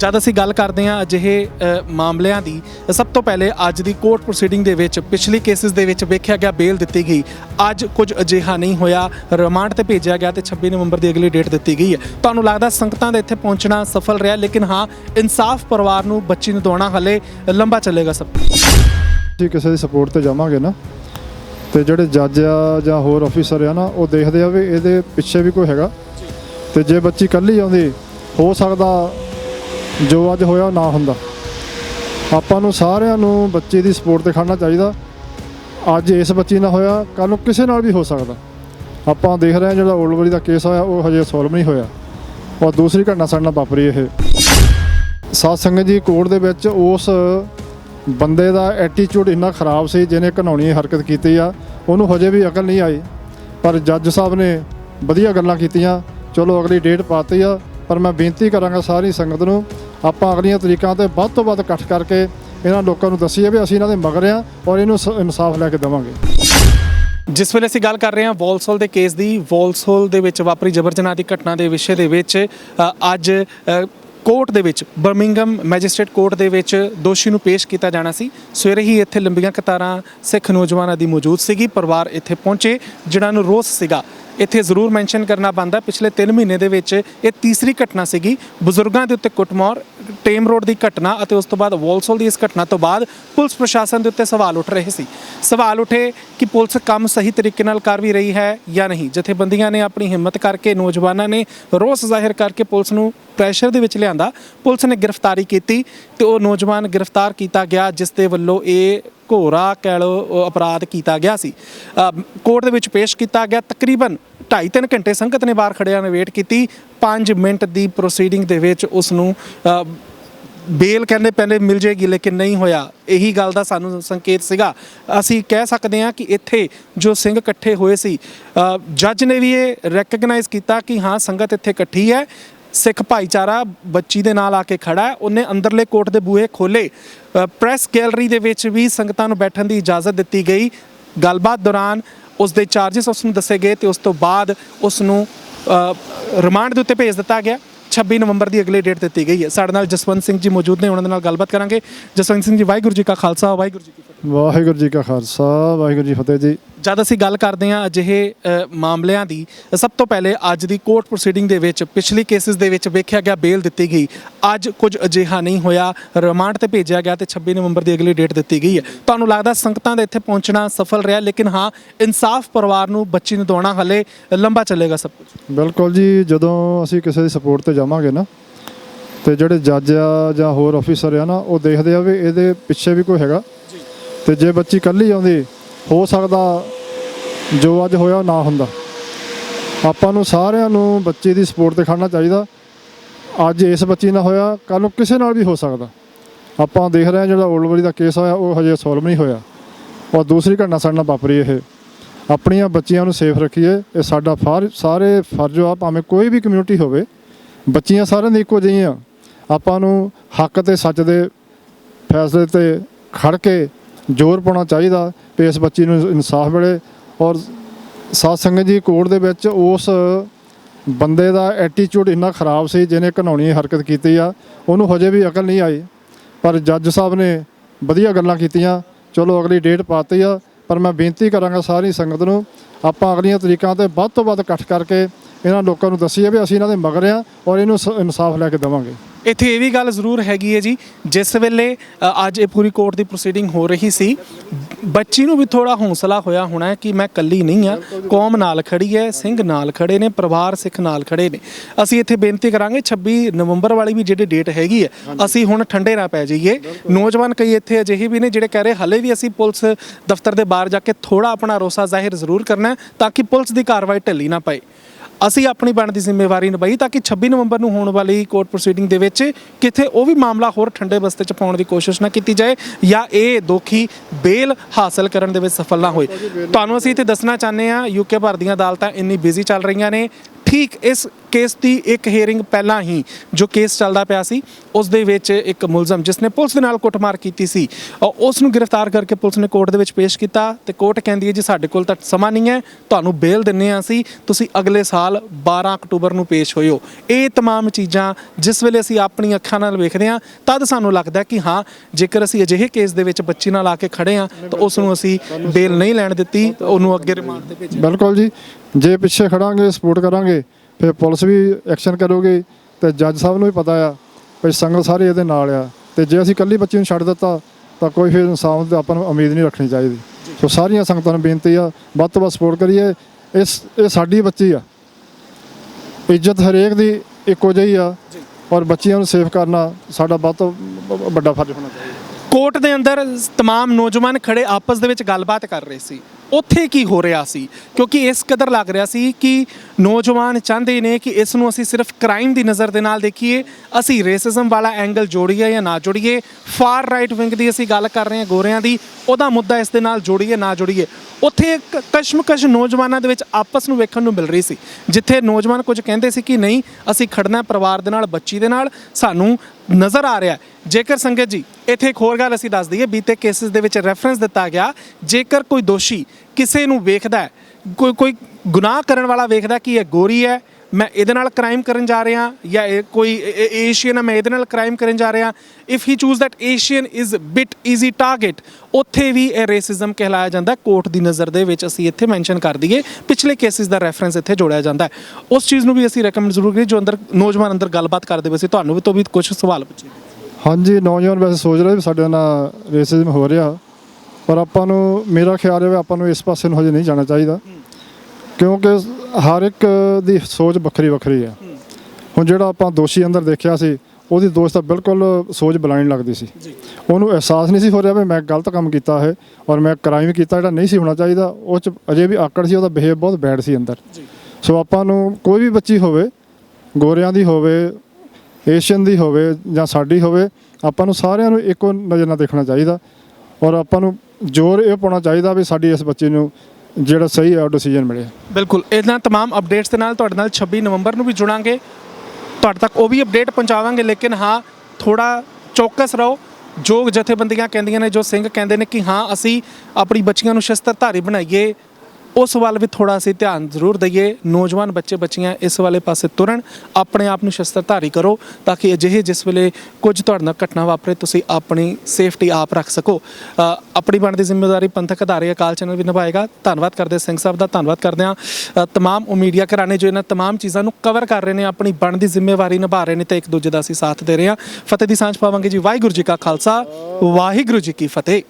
ਜਦ ਅਸੀਂ ਗੱਲ ਕਰਦੇ ਹਾਂ ਅਜਿਹੇ ਮਾਮਲਿਆਂ ਦੀ, ਸਭ ਤੋਂ ਪਹਿਲੇ ਅੱਜ ਦੀ ਕੋਰਟ ਪ੍ਰੋਸੀਡਿੰਗ ਦੇ ਵਿੱਚ ਪਿਛਲੀ ਕੇਸਿਸ ਦੇ ਵਿੱਚ ਵੇਖਿਆ ਗਿਆ ਬੇਲ ਦਿੱਤੀ ਗਈ। ਅੱਜ ਕੁਝ ਅਜਿਹਾ ਨਹੀਂ ਹੋਇਆ ਰਿਮਾਂਡ ਤੇ ਭੇਜਿਆ ਗਿਆ ਤੇ 26 ਨਵੰਬਰ ਦੀ ਅਗਲੀ ਡੇਟ ਦਿੱਤੀ ਗਈ ਹੈ। ਤੁਹਾਨੂੰ ਲੱਗਦਾ ਸੰਗਤਾਂ ਦੇ ਇੱਥੇ ਪਹੁੰਚਣਾ ਸਫਲ ਰਿਹਾ, ਲੇਕਿਨ ਹਾਂ, ਇਨਸਾਫ ਪਰਿਵਾਰ ਨੂੰ, ਬੱਚੀ ਨੂੰ ਦਵਾਉਣਾ ਹਲੇ ਲੰਬਾ ਚੱਲੇਗਾ ਸਭ ਅਸੀਂ ਕਿਸੇ ਦੀ ਸਪੋਰਟ ਤੇ ਜਾਵਾਂਗੇ ਨਾ, ਤੇ ਜਿਹੜੇ ਜੱਜ ਆ ਜਾਂ ਹੋਰ ਅਫੀਸਰ ਆ ਨਾ, ਉਹ ਦੇਖਦੇ ਆ ਵੀ ਇਹਦੇ ਪਿੱਛੇ ਵੀ ਕੋਈ ਹੈਗਾ। ਤੇ ਜੇ ਬੱਚੀ ਕੱਲੀ ਆਉਂਦੀ, ਹੋ ਸਕਦਾ ਜੋ ਅੱਜ ਹੋਇਆ ਉਹ ਨਾ ਹੁੰਦਾ। ਆਪਾਂ ਨੂੰ ਸਾਰਿਆਂ ਨੂੰ ਬੱਚੇ ਦੀ ਸਪੋਰਟ ਤੇ ਖੜਨਾ ਚਾਹੀਦਾ। ਅੱਜ ਇਸ ਬੱਚੀ ਨਾਲ ਹੋਇਆ ਕੱਲ ਨੂੰ ਕਿਸੇ ਨਾਲ ਵੀ ਹੋ ਸਕਦਾ। ਆਪਾਂ ਦੇਖ ਰਹੇ ਹਾਂ ਜਿਹੜਾ ਓਲਡਬਰੀ ਦਾ ਕੇਸ ਹੋਇਆ, ਉਹ ਹਜੇ ਸੋਲਵ ਨਹੀਂ ਹੋਇਆ। ਔਰ ਦੂਸਰੀ ਘਟਨਾ ਸਾਡੇ ਨਾਲ ਵਾਪਰੀ ਇਹ। ਸਾਧ ਸੰਗਤ ਜੀ, ਕੋਰਟ ਦੇ ਵਿੱਚ ਉਸ ਬੰਦੇ ਦਾ ਐਟੀਟਿਊਡ ਇੰਨਾ ਖਰਾਬ ਸੀ, ਜਿਹਨੇ ਘਨਾਉਣੀ ਹਰਕਤ ਕੀਤੀ ਆ। ਉਹਨੂੰ ਹਜੇ ਵੀ ਅਕਲ ਨਹੀਂ ਆਈ। ਪਰ ਜੱਜ ਸਾਹਿਬ ਨੇ ਵਧੀਆ ਗੱਲਾਂ ਕੀਤੀਆਂ। ਚਲੋ ਅਗਲੀ ਡੇਟ ਪਾਤੀ ਆ। ਪਰ ਮੈਂ ਬੇਨਤੀ ਕਰਾਂਗਾ ਸਾਰੀ ਸੰਗਤ ਨੂੰ, ਆਪਾਂ ਅਗਲੀਆਂ ਤਰੀਕਾਂ ਤੇ ਵੱਧ ਤੋਂ ਵੱਧ ਇਕੱਠ ਕਰਕੇ ਇਹਨਾਂ ਲੋਕਾਂ ਨੂੰ ਦੱਸੀਏ ਵੀ ਅਸੀਂ ਇਹਨਾਂ ਦੇ ਮਗਰ ਆ ਔਰ ਇਹਨੂੰ ਸ- ਇਨਸਾਫ ਲੈ ਕੇ ਦੇਵਾਂਗੇ। ਜਿਸ ਵੇਲੇ ਅਸੀਂ ਗੱਲ ਕਰ ਰਹੇ ਹਾਂ ਵੋਲਸੋਲ ਦੇ ਕੇਸ ਦੀ, ਵੋਲਸੋਲ ਦੇ ਵਿੱਚ ਵਾਪਰੀ ਜਬਰ ਜਨਾਹ ਦੀ ਘਟਨਾ ਦੇ ਵਿਸ਼ੇ ਦੇ ਵਿੱਚ ਅੱਜ ਕੋਰਟ ਦੇ ਵਿੱਚ ਬਰਮਿੰਗਮ ਮੈਜਿਸਟ੍ਰੇਟ ਕੋਰਟ ਦੇ ਵਿੱਚ ਦੋਸ਼ੀ ਨੂੰ ਪੇਸ਼ ਕੀਤਾ ਜਾਣਾ ਸੀ। ਸਵੇਰੇ ਹੀ ਇੱਥੇ ਲੰਬੀਆਂ ਕਤਾਰਾਂ ਸਿੱਖ ਨੌਜਵਾਨਾਂ ਦੀ ਮੌਜੂਦ ਸੀਗੀ, ਪਰਿਵਾਰ ਇੱਥੇ ਪਹੁੰਚੇ, ਜਿਨ੍ਹਾਂ ਨੂੰ ਰੋਸ ਸੀਗਾ। ਇੱਥੇ ਜ਼ਰੂਰ ਮੈਂਸ਼ਨ ਕਰਨਾ ਬੰਦਾ ਪਿਛਲੇ 3 ਮਹੀਨੇ ਦੇ ਵਿੱਚ ਇਹ ਤੀਸਰੀ ਘਟਨਾ ਸੀਗੀ। ਬਜ਼ੁਰਗਾਂ ਦੇ ਉੱਤੇ ਕੁੱਟਮਾਰ, ਟੇਮ ਰੋਡ ਦੀ ਘਟਨਾ ਅਤੇ ਉਸ ਤੋਂ ਬਾਅਦ ਵੋਲਸੋਲ ਦੀ ਇਸ ਘਟਨਾ ਤੋਂ ਬਾਅਦ ਪੁਲਿਸ ਪ੍ਰਸ਼ਾਸਨ ਦੇ ਉੱਤੇ ਸਵਾਲ ਉੱਠ ਰਹੇ ਸੀ। ਸਵਾਲ ਉੱਠੇ ਕਿ ਪੁਲਿਸ ਕੰਮ ਸਹੀ ਤਰੀਕੇ ਨਾਲ ਕਰ ਵੀ ਰਹੀ ਹੈ ਜਾਂ ਨਹੀਂ। ਜਥੇਬੰਦੀਆਂ ਨੇ ਆਪਣੀ ਹਿੰਮਤ ਕਰਕੇ ਨੌਜਵਾਨਾਂ ਨੇ ਰੋਸ ਜ਼ਾਹਿਰ ਕਰਕੇ ਪੁਲਿਸ ਨੂੰ ਪ੍ਰੈਸ਼ਰ ਦੇ ਵਿੱਚ ਲਿਆਂਦਾ। ਪੁਲਿਸ ਨੇ ਗ੍ਰਿਫਤਾਰੀ ਕੀਤੀ ਤੇ ਉਹ ਨੌਜਵਾਨ ਗ੍ਰਿਫਤਾਰ ਕੀਤਾ ਗਿਆ, ਜਿਸ ਦੇ ਵੱਲੋਂ ਇਹ ਘੋਰਾ ਕਹਿ ਲਓ ਅਪਰਾਧ ਕੀਤਾ ਗਿਆ ਸੀ। ਕੋਰਟ ਦੇ ਵਿੱਚ ਪੇਸ਼ ਕੀਤਾ ਗਿਆ। ਤਕਰੀਬਨ 2.5-3 ਘੰਟੇ ਸੰਗਤ ਨੇ ਬਾਹਰ ਖੜਿਆਂ ਨੇ ਵੇਟ ਕੀਤੀ। 5 ਮਿੰਟ ਦੀ ਪ੍ਰੋਸੀਡਿੰਗ ਦੇ ਵਿੱਚ ਉਸ ਨੂੰ ਬੇਲ ਕਹਿੰਦੇ ਪਹਿਲੇ ਮਿਲ ਜੇਗੀ, ਲੇਕਿਨ ਨਹੀਂ ਹੋਇਆ। ਇਹੀ ਗੱਲ ਦਾ ਸਾਨੂੰ ਸੰਕੇਤ ਸੀਗਾ। ਅਸੀਂ ਕਹਿ ਸਕਦੇ ਹਾਂ ਕਿ ਇੱਥੇ ਜੋ ਸਿੰਘ ਇਕੱਠੇ ਹੋਏ ਸੀ ਜੱਜ ਨੇ ਵੀ ਇਹ ਰੈਕਗਨਾਈਜ਼ ਕੀਤਾ ਕਿ ਹਾਂ, ਸੰਗਤ ਇੱਥੇ ਇਕੱਠੀ ਹੈ। ਸਿੱਖ ਭਾਈਚਾਰਾ ਬੱਚੀ ਦੇ ਨਾਲ ਆ ਕੇ ਖੜਾ ਉਹਨੇ ਅੰਦਰਲੇ ਕੋਟ ਦੇ ਬੂਹੇ ਖੋਲੇ ਪ੍ਰੈਸ ਗੈਲਰੀ ਦੇ ਵਿੱਚ ਵੀ ਸੰਗਤਾਂ ਨੂੰ ਬੈਠਣ ਦੀ ਇਜਾਜ਼ਤ ਦਿੱਤੀ ਗਈ। ਗੱਲਬਾਤ ਦੌਰਾਨ ਉਸ ਦੇ ਚਾਰजेस ਉਸ ਨੂੰ ਦੱਸੇ ਗਏ ਤੇ ਉਸ ਤੋਂ ਬਾਅਦ ਉਸ ਨੂੰ ਰਿਮਾਂਡ ਦੇ ਉੱਤੇ ਭੇਜ ਦਿੱਤਾ ਗਿਆ। 26 ਨਵੰਬਰ ਦੀ ਅਗਲੀ ਡੇਟ ਦਿੱਤੀ ਗਈ ਹੈ। ਸਾਡੇ ਨਾਲ ਜਸਵੰਤ ਸਿੰਘ ਜੀ ਮੌਜੂਦ ਨੇ, ਉਹਨਾਂ ਦੇ ਨਾਲ ਗੱਲਬਾਤ ਕਰਾਂਗੇ। ਜਸਵੰਤ ਸਿੰਘ ਜੀ, ਵਾਹਿਗੁਰੂ ਜੀ ਕਾ ਖਾਲਸਾ, ਵਾਹਿਗੁਰੂ ਜੀ ਕੀ ਫਤਿਹ। ਵਾਹਿਗੁਰੂ ਜੀ ਕਾ ਖਾਲਸਾ, ਵਾਹਿਗੁਰੂ ਜੀ ਫਤਿਹ ਜੀ। ਜਦ ਅਸੀਂ ਗੱਲ ਕਰਦੇ ਹਾਂ ਅਜਿਹੇ ਮਾਮਲਿਆਂ ਦੀ ਸਭ ਤੋਂ ਪਹਿਲੇ ਅੱਜ ਦੀ ਕੋਰਟ ਪ੍ਰੋਸੀਡਿੰਗ ਦੇ ਵਿੱਚ ਪਿਛਲੀ ਕੇਸਿਸ ਦੇ ਵਿੱਚ ਵੇਖਿਆ ਗਿਆ ਬੇਲ ਦਿੱਤੀ ਗਈ। ਅੱਜ ਕੁਝ ਅਜਿਹਾ ਨਹੀਂ ਹੋਇਆ ਰਿਮਾਂਡ ਤੇ ਭੇਜਿਆ ਗਿਆ ਤੇ 26 ਨਵੰਬਰ ਦੀ ਅਗਲੀ ਡੇਟ ਦਿੱਤੀ ਗਈ ਹੈ। ਤੁਹਾਨੂੰ ਲੱਗਦਾ ਸੰਗਤਾਂ ਦੇ ਇੱਥੇ ਪਹੁੰਚਣਾ ਸਫਲ ਰਿਹਾ ਲੇਕਿਨ ਹਾਂ ਇਨਸਾਫ ਪਰਿਵਾਰ ਨੂੰ ਬੱਚੀ ਨੂੰ ਦਵਾਉਣਾ ਹਲੇ ਲੰਬਾ ਚੱਲੇਗਾ ਸਭ ਕੁਝ। ਬਿਲਕੁਲ ਜੀ ਜਦੋਂ ਅਸੀਂ ਕਿਸੇ ਦੀ ਸਪੋਰਟ ਤੇ ਜਾਵਾਂਗੇ ਨਾ ਤੇ ਜਿਹੜੇ ਜੱਜ ਆ ਜਾਂ ਹੋਰ ਅਫੀਸਰ ਆ ਨਾ ਉਹ ਦੇਖਦੇ ਆ ਵੀ ਇਹਦੇ ਪਿੱਛੇ ਵੀ ਕੋਈ ਹੈਗਾ। ਤੇ ਜੇ ਬੱਚੀ ਕੱਲੀ ਆਉਂਦੀ ਹੋ ਸਕਦਾ ਜੋ ਅੱਜ ਹੋਇਆ ਨਾ ਹੁੰਦਾ। ਆਪਾਂ ਨੂੰ ਸਾਰਿਆਂ ਨੂੰ ਬੱਚੇ ਦੀ ਸਪੋਰਟ ਤੇ ਖੜਨਾ ਚਾਹੀਦਾ। ਅੱਜ ਇਸ ਬੱਚੀ ਨਾਲ ਹੋਇਆ ਕੱਲ ਨੂੰ ਕਿਸੇ ਨਾਲ ਵੀ ਹੋ ਸਕਦਾ। ਆਪਾਂ ਦੇਖ ਰਹੇ ਹਾਂ ਜਿਹੜਾ ਓਲਵਰੀ ਦਾ ਕੇਸ ਹੋਇਆ, ਉਹ ਹਜੇ ਸੋਲਵ ਨਹੀਂ ਹੋਇਆ। ਔਰ ਦੂਸਰੀ ਘਟਨਾ ਸਾਡੇ ਨਾਲ ਵਾਪਰੀ ਇਹ। ਆਪਣੀਆਂ ਬੱਚੀਆਂ ਨੂੰ ਸੇਫ ਰੱਖੀਏ। ਇਹ ਸਾਡਾ ਫਰ, ਸਾਰੇ ਫਰਜ਼ ਆ, ਭਾਵੇਂ ਕੋਈ ਵੀ ਕਮਿਊਨਿਟੀ ਹੋਵੇ। ਬੱਚੀਆਂ ਸਾਰਿਆਂ ਦੀ ਇੱਕੋ ਜਿਹੀਆਂ। ਆਪਾਂ ਨੂੰ ਹੱਕ ਤੇ, ਸੱਚ ਦੇ ਫੈਸਲੇ ਤੇ ਖੜ ਕੇ ਜ਼ੋਰ ਪਾਉਣਾ ਚਾਹੀਦਾ ਕਿ ਇਸ ਬੱਚੀ ਨੂੰ ਇਨਸਾਫ ਮਿਲੇ ਔਰ ਸਾਧ ਸੰਗਤ ਜੀ ਕੋਰਟ ਦੇ ਵਿੱਚ ਉਸ ਬੰਦੇ ਦਾ ਐਟੀਟਿਊਡ ਇੰਨਾ ਖਰਾਬ ਸੀ ਜਿਹਨੇ ਘਨਾਉਣੀ ਹਰਕਤ ਕੀਤੀ ਆ, ਉਹਨੂੰ ਹਜੇ ਵੀ ਅਕਲ ਨਹੀਂ ਆਈ। ਪਰ ਜੱਜ ਸਾਹਿਬ ਨੇ ਵਧੀਆ ਗੱਲਾਂ ਕੀਤੀਆਂ। ਚਲੋ ਅਗਲੀ ਡੇਟ ਪਾਤੀ ਆ, ਪਰ ਮੈਂ ਬੇਨਤੀ ਕਰਾਂਗਾ ਸਾਰੀ ਸੰਗਤ ਨੂੰ, ਆਪਾਂ ਅਗਲੀਆਂ ਤਰੀਕਾਂ ਤੇ ਵੱਧ ਤੋਂ ਵੱਧ ਇਕੱਠ ਕਰਕੇ ਇਹਨਾਂ ਲੋਕਾਂ ਨੂੰ ਦੱਸੀਏ ਵੀ ਅਸੀਂ ਇਹਨਾਂ ਦੇ ਮਗਰ ਆ ਔਰ ਇਹਨੂੰ ਸ- ਇਨਸਾਫ ਲੈ ਕੇ ਦੇਵਾਂਗੇ। ਇੱਥੇ ਇਹ ਵੀ ਗੱਲ ਜ਼ਰੂਰ ਹੈਗੀ ਹੈ ਜੀ ਜਿਸ ਵੇਲੇ ਅ, ਅੱਜ ਇਹ ਪੂਰੀ ਕੋਰਟ ਦੀ ਪ੍ਰੋਸੀਡਿੰਗ ਹੋ ਰਹੀ ਸੀ ਬੱਚੀ ਨੂੰ ਵੀ ਥੋੜਾ ਹੌਸਲਾ ਹੋਇਆ ਹੋਣਾ ਕਿ ਮੈਂ ਕੱਲੀ ਨਹੀਂ ਆ ਕੌਮ ਨਾਲ ਖੜੀ ਹੈ ਸਿੰਘ ਨਾਲ ਖੜੇ ਨੇ ਪਰਿਵਾਰ ਸਿੱਖ ਨਾਲ ਖੜੇ ਨੇ। ਅਸੀਂ ਇੱਥੇ ਬੇਨਤੀ ਕਰਾਂਗੇ 26 ਨਵੰਬਰ ਵਾਲੀ ਵੀ ਜਿਹੜੀ ਡੇਟ ਹੈਗੀ ਹੈ ਅਸੀਂ ਹੁਣ ਠੰਡੇ ਨਾ ਪੈ ਜਾਈਏ। ਨੌਜਵਾਨ ਕਈ ਇੱਥੇ ਅਜਿਹੇ ਵੀ ਨੇ ਜਿਹੜੇ ਕਹਿ ਰਹੇ ਹਲੇ ਵੀ ਅਸੀਂ ਪੁਲਿਸ ਦਫ਼ਤਰ ਦੇ ਬਾਹਰ ਜਾ ਕੇ ਥੋੜਾ ਆਪਣਾ ਰੋਸਾ ਜ਼ਾਹਿਰ ਜ਼ਰੂਰ ਕਰਨਾ ਹੈ ਤਾਂ ਕਿ ਪੁਲਿਸ ਦੀ ਕਾਰਵਾਈ ਢਿੱਲੀ ਨਾ ਪਏ। ਅਸੀਂ ਆਪਣੀ ਬਣਦੀ ਜ਼ਿੰਮੇਵਾਰੀ ਨਿਭਾਈ ਤਾਂ ਕਿ 26 ਨਵੰਬਰ ਨੂੰ ਹੋਣ ਵਾਲੀ ਕੋਰਟ ਪ੍ਰੋਸੀਡਿੰਗ ਦੇ ਵਿੱਚ ਕਿਤੇ ਉਹ ਵੀ ਮਾਮਲਾ ਹੋਰ ਠੰਡੇ ਬਸਤੇ ਚ ਪਾਉਣ ਦੀ ਕੋਸ਼ਿਸ਼ ਨਾ ਕੀਤੀ ਜਾਏ ਜਾਂ ਇਹ ਦੋਖੀ ਬੇਲ ਹਾਸਲ ਕਰਨ ਦੇ ਵਿੱਚ ਸਫਲ ਨਾ ਹੋਏ। ਤੁਹਾਨੂੰ ਅਸੀਂ ਇੱਥੇ ਦੱਸਣਾ ਚਾਹੁੰਦੇ ਆ ਯੂਕੇ ਭਰ ਦੀਆਂ ਅਦਾਲਤਾਂ ਇੰਨੀ ਬਿਜ਼ੀ ਚੱਲ ਰਹੀਆਂ ਨੇ ਠੀਕ ਇਸ ਕੇਸ ਦੀ ਇੱਕ ਹੀਅਰਿੰਗ ਪਹਿਲਾਂ ਹੀ ਜੋ ਕੇਸ ਚੱਲਦਾ ਪਿਆ ਸੀ ਉਸ ਦੇ ਵਿੱਚ ਇੱਕ ਮੁਲਜ਼ਮ ਜਿਸ ਨੇ ਪੁਲਿਸ ਦੇ ਨਾਲ ਕੁੱਟਮਾਰ ਕੀਤੀ ਸੀ ਅ, ਉਸ ਨੂੰ ਗ੍ਰਿਫਤਾਰ ਕਰਕੇ ਪੁਲਿਸ ਨੇ ਕੋਰਟ ਦੇ ਵਿੱਚ ਪੇਸ਼ ਕੀਤਾ ਤੇ ਕੋਰਟ ਕਹਿੰਦੀ ਹੈ ਜੀ ਸਾਡੇ ਕੋਲ ਤਾਂ ਸਮਾਂ ਨਹੀਂ ਹੈ ਤੁਹਾਨੂੰ ਬੇਲ ਦਿੰਨੇ ਆ ਅਸੀਂ ਤੁਸੀਂ ਅਗਲੇ ਸਾਲ 12 ਅਕਤੂਬਰ ਨੂੰ ਪੇਸ਼ ਹੋਇਓ ਇਹ तमाम ਚੀਜ਼ਾਂ ਜਿਸ ਵੇਲੇ ਅਸੀਂ ਆਪਣੀ ਅੱਖਾਂ ਨਾਲ ਵੇਖਦੇ ਹਾਂ ਤਦ ਸਾਨੂੰ ਲੱਗਦਾ ਕਿ ਹਾਂ ਜੇਕਰ ਅਸੀਂ ਅਜਿਹੇ ਕੇਸ ਦੇ ਵਿੱਚ ਬੱਚੀ ਨਾਲ ਆ ਕੇ ਖੜੇ ਹਾਂ ਤਾਂ ਉਸ ਨੂੰ ਅਸੀਂ ਬੇਲ ਨਹੀਂ ਲੈਣ ਦਿੱਤੀ ਉਹਨੂੰ ਅੱਗੇ ਰਿਮਾਂਡ ਤੇ ਭੇਜਿਆ ਬਿਲਕੁਲ ਜੀ ਜੇ ਪਿੱਛੇ ਖੜਾਂਗੇ ਸਪੋਰਟ ਕਰਾਂਗੇ ਫਿਰ ਪੁਲਿਸ ਵੀ ਐਕਸ਼ਨ ਕਰੂਗੀ ਤੇ ਜੱਜ ਸਾਹਿਬ ਨੂੰ ਵੀ ਪਤਾ ਆ ਵੀ ਸੰਗਤ ਸਾਰੇ ਇਹਦੇ ਨਾਲ ਆ ਤੇ ਜੇ ਅਸੀਂ ਇਕੱਲੀ ਬੱਚੀ ਨੂੰ ਛੱਡ ਦਿੱਤਾ ਤਾਂ ਕੋਈ ਫਿਰ ਇਨਸਾਨ ਤੇ ਆਪਾਂ ਨੂੰ ਉਮੀਦ ਨਹੀਂ ਰੱਖਣੀ ਚਾਹੀਦੀ ਸੋ ਸਾਰੀਆਂ ਸੰਗਤਾਂ ਨੂੰ ਬੇਨਤੀ ਆ ਵੱਧ ਤੋਂ ਵੱਧ ਸਪੋਰਟ ਕਰੀਏ ਇਸ ਇਹ ਸਾਡੀ ਬੱਚੀ ਆ ਇੱਜ਼ਤ ਹਰੇਕ ਦੀ ਇੱਕੋ ਜਿਹੀ ਆ ਔਰ ਬੱਚਿਆਂ ਨੂੰ ਸੇਫ ਕਰਨਾ ਸਾਡਾ ਵੱਧ ਤੋਂ ਵ- ਵੱਡਾ ਫਰਜ਼ ਹੋਣਾ ਚਾਹੀਦਾ ਕੋਰਟ ਦੇ ਅੰਦਰ तमाम ਨੌਜਵਾਨ ਖੜੇ ਆਪਸ ਦੇ ਵਿੱਚ ਗੱਲਬਾਤ ਕਰ ਰਹੇ ਸੀ ਉੱਥੇ ਕੀ ਹੋ ਰਿਹਾ ਸੀ? ਕਿਉਂਕਿ ਇਸ ਕਦਰ ਲੱਗ ਰਿਹਾ ਸੀ ਕਿ ਨੌਜਵਾਨ ਚਾਹੁੰਦੇ ਨੇ ਕਿ ਇਸ ਨੂੰ ਅਸੀਂ ਸਿਰਫ ਕ੍ਰਾਈਮ ਦੀ ਨਜ਼ਰ ਦੇ ਨਾਲ ਦੇਖੀਏ। ਅਸੀਂ ਰੇਸਿਜ਼ਮ ਵਾਲਾ ਐਂਗਲ ਜੋੜੀਏ ਜਾਂ ਨਾ ਜੋੜੀਏ। ਫਾਰ ਰਾਈਟ ਵਿੰਗ ਦੀ ਅਸੀਂ ਗੱਲ ਕਰ ਰਹੇ ਹਾਂ ਗੋਰਿਆਂ ਦੀ। ਉਹਦਾ ਮੁੱਦਾ ਇਸ ਦੇ ਨਾਲ ਜੋੜੀਏ, ਨਾ ਜੋੜੀਏ। ਉੱਥੇ ਇੱਕ ਕਸ਼ਮਕਸ਼ ਨੌਜਵਾਨਾਂ ਦੇ ਵਿੱਚ ਆਪਸ ਨੂੰ ਵੇਖਣ ਨੂੰ ਮਿਲ ਰਹੀ ਸੀ। ਜਿੱਥੇ ਨੌਜਵਾਨ ਕੁਝ ਕਹਿੰਦੇ ਸੀ ਕਿ ਨਹੀਂ, ਅਸੀਂ ਖੜਨਾ ਪਰਿਵਾਰ ਦੇ ਨਾਲ, ਬੱਚੀ ਦੇ ਨਾਲ। ਸਾਨੂੰ ਨਜ਼ਰ ਆ ਰਿਹਾ ਜੇਕਰ ਸੰਗਤ ਜੀ, ਇੱਥੇ ਇੱਕ ਹੋਰ ਗੱਲ ਅਸੀਂ ਦੱਸ ਦਈਏ, ਬੀਤੇ ਕੇਸਿਸ ਦੇ ਵਿੱਚ ਰੈਫਰੈਂਸ ਦਿੱਤਾ ਗਿਆ। ਜੇਕਰ ਕੋਈ ਦੋਸ਼ੀ ਕਿਸੇ ਨੂੰ ਵੇਖਦਾ ਕੋਈ ਕੋਈ ਗੁਨਾਹ ਕਰਨ ਵਾਲਾ ਵੇਖਦਾ ਕਿ ਇਹ ਗੋਰੀ ਹੈ ਮੈਂ ਇਹਦੇ ਨਾਲ ਕ੍ਰਾਈਮ ਕਰਨ ਜਾ ਰਿਹਾ ਜਾਂ ਇਹ ਕੋਈ ਏਸ਼ੀਅਨ ਆ, ਮੈਂ ਇਹਦੇ ਨਾਲ ਕ੍ਰਾਈਮ ਕਰਨ ਜਾ ਰਿਹਾ। If he choose that Asian is bit easy target ਉੱਥੇ ਵੀ ਇਹ ਰੇਸਿਜ਼ਮ ਕਹਿਲਾਇਆ ਜਾਂਦਾ। ਕੋਰਟ ਦੀ ਨਜ਼ਰ ਦੇ ਵਿੱਚ ਅਸੀਂ ਇੱਥੇ ਮੈਂਸ਼ਨ ਕਰ ਦਈਏ, ਪਿਛਲੇ ਕੇਸਿਸ ਦਾ ਰੈਫਰੈਂਸ ਇੱਥੇ ਜੋੜਿਆ ਜਾਂਦਾ ਉਸ ਚੀਜ਼ ਨੂੰ ਵੀ ਅਸੀਂ ਰეკਮੈਂਡ ਜ਼ਰੂਰ ਕਰੀਏ, ਜੋ ਅੰਦਰ ਨੌਜਵਾਨ ਅੰਦਰ ਗੱਲਬਾਤ ਕਰਦੇ ਵੈਸੇ ਤੁਹਾਨੂੰ ਵੀ ਤੋਂ ਵੀ ਕੁਝ ਸਵਾਲ ਪੁੱਛੇ। ਹਾਂਜੀ, ਨੌਜਵਾਨ ਵੈਸੇ ਸੋਚ ਰਹੇ ਵੀ ਸਾਡੇ ਨਾਲ ਰੇਸਿਜ਼ਮ ਹੋ ਰਿਹਾ, ਪਰ ਆਪਾਂ ਨੂੰ, ਮੇਰਾ ਖਿਆਲ ਹੈ ਵੀ ਆਪਾਂ ਨੂੰ ਇਸ ਪਾਸੇ ਨੂੰ ਹਜੇ ਨਹੀਂ ਜਾਣਾ ਚਾਹੀਦਾ। ਕਿਉਂਕਿ ਹਰ ਇੱਕ ਦੀ ਸੋਚ ਵੱਖਰੀ ਵੱਖਰੀ ਹੈ। ਹੁਣ ਜਿਹੜਾ ਆਪਾਂ ਦੋਸ਼ੀ ਅੰਦਰ ਦੇਖਿਆ ਸੀ ਉਹਦੀ ਦੋਸਤ ਤਾਂ ਬਿਲਕੁਲ ਸੋਚ ਬਲਾਈਂਡ ਲੱਗਦੀ ਸੀ। ਉਹਨੂੰ ਅਹਿਸਾਸ ਨਹੀਂ ਸੀ ਹੋ ਰਿਹਾ ਵੀ ਮੈਂ ਗਲਤ ਕੰਮ ਕੀਤਾ ਹੈ ਔਰ ਮੈਂ ਕ੍ਰਾਈਮ ਕੀਤਾ ਜਿਹੜਾ ਨਹੀਂ ਸੀ ਹੋਣਾ ਚਾਹੀਦਾ ਉਹ ਚ ਅਜੇ ਵੀ ਆਕੜ ਸੀ ਉਹਦਾ ਬਿਹੇਵ ਬਹੁਤ ਬੈਡ ਸੀ ਅੰਦਰ। ਸੋ ਆਪਾਂ ਨੂੰ ਕੋਈ ਵੀ ਬੱਚੀ ਹੋਵੇ ਗੋਰਿਆਂ ਦੀ ਹੋਵੇ ਏਸ਼ੀਅਨ ਦੀ ਹੋਵੇ ਜਾਂ ਸਾਡੀ ਹੋਵੇ ਆਪਾਂ ਨੂੰ ਸਾਰਿਆਂ ਨੂੰ ਇੱਕੋ ਨਜ਼ਰ ਨਾਲ ਦੇਖਣਾ ਚਾਹੀਦਾ ਔਰ ਆਪਾਂ ਨੂੰ ਜ਼ੋਰ ਇਹ ਪਾਉਣਾ ਚਾਹੀਦਾ ਵੀ ਸਾਡੀ ਇਸ ਬੱਚੇ ਨੂੰ ਜਿਹੜਾ ਸਹੀ ਹੈ ਉਹ ਡਿਸੀਜਨ ਮਿਲੇ ਬਿਲਕੁਲ ਇਹਨਾਂ तमाम ਅਪਡੇਟਸ ਦੇ ਨਾਲ ਤੁਹਾਡੇ ਨਾਲ 26 ਨਵੰਬਰ ਨੂੰ ਵੀ ਜੁੜਾਂਗੇ ਤੁਹਾਡੇ ਤੱਕ ਉਹ ਵੀ ਅਪਡੇਟ ਪਹੁੰਚਾਵਾਂਗੇ ਲੇਕਿਨ ਹਾਂ ਥੋੜਾ ਚੌਕਸ ਰਹੋ ਜੋ ਜਥੇਬੰਦੀਆਂ ਕਹਿੰਦੀਆਂ ਨੇ ਜੋ ਸਿੰਘ ਕਹਿੰਦੇ ਨੇ ਕਿ ਹਾਂ ਅਸੀਂ ਆਪਣੀ ਬੱਚੀਆਂ ਨੂੰ ਸ਼ਸਤਰਧਾਰੀ ਬਣਾਈਏ ਉਸ ਵੱਲ ਵੀ ਥੋੜਾ ਅਸੀਂ ਧਿਆਨ ਜ਼ਰੂਰ ਦਈਏ। ਨੌਜਵਾਨ ਬੱਚੇ ਬੱਚੀਆਂ ਇਸ ਵਾਲੇ ਪਾਸੇ ਤੁਰਨ। ਆਪਣੇ ਆਪ ਨੂੰ ਸ਼ਸਤਰਧਾਰੀ ਕਰੋ ਤਾਂ ਕਿ ਅਜਿਹੇ ਜਿਸ ਵੇਲੇ ਕੁਝ ਤੁਹਾਡੇ ਨਾਲ ਘਟਨਾ ਵਾਪਰੇ ਤੁਸੀਂ ਆਪਣੀ ਸੇਫਟੀ ਆਪ ਰੱਖ ਸਕੋ। ਆਪਣੀ ਬਣਦੀ ਜ਼ਿੰਮੇਵਾਰੀ ਪੰਥਕ ਅਧਾਰੇ ਅਕਾਲ ਚੈਨਲ ਵੀ ਨਿਭਾਏਗਾ। ਧੰਨਵਾਦ ਕਰਦੇ ਸਿੰਘ ਸਾਹਿਬ ਦਾ ਧੰਨਵਾਦ ਕਰਦੇ ਹਾਂ ਅ, ਤਮਾਮ ਉਹ ਘਰਾਣੇ ਜੋ ਇਹਨਾਂ ਤਮਾਮ ਚੀਜ਼ਾਂ ਨੂੰ ਕਵਰ ਕਰ ਰਹੇ ਨੇ ਆਪਣੀ ਬਣਦੀ ਜ਼ਿੰਮੇਵਾਰੀ ਨਿਭਾ ਰਹੇ ਨੇ ਤੇ ਇੱਕ ਦੂਜੇ ਦਾ ਅਸੀਂ ਸਾਥ ਦੇ ਰਹੇ ਹਾਂ। ਫਤਿਹ ਦੀ ਸਾਂਝ ਪਾਵਾਂਗੇ ਜੀ। ਵਾਹਿਗੁਰੂ ਜੀ ਕਾ ਖਾਲਸਾ ਵਾਹਿਗੁਰੂ ਜੀ ਕੀ ਫਤਿਹ।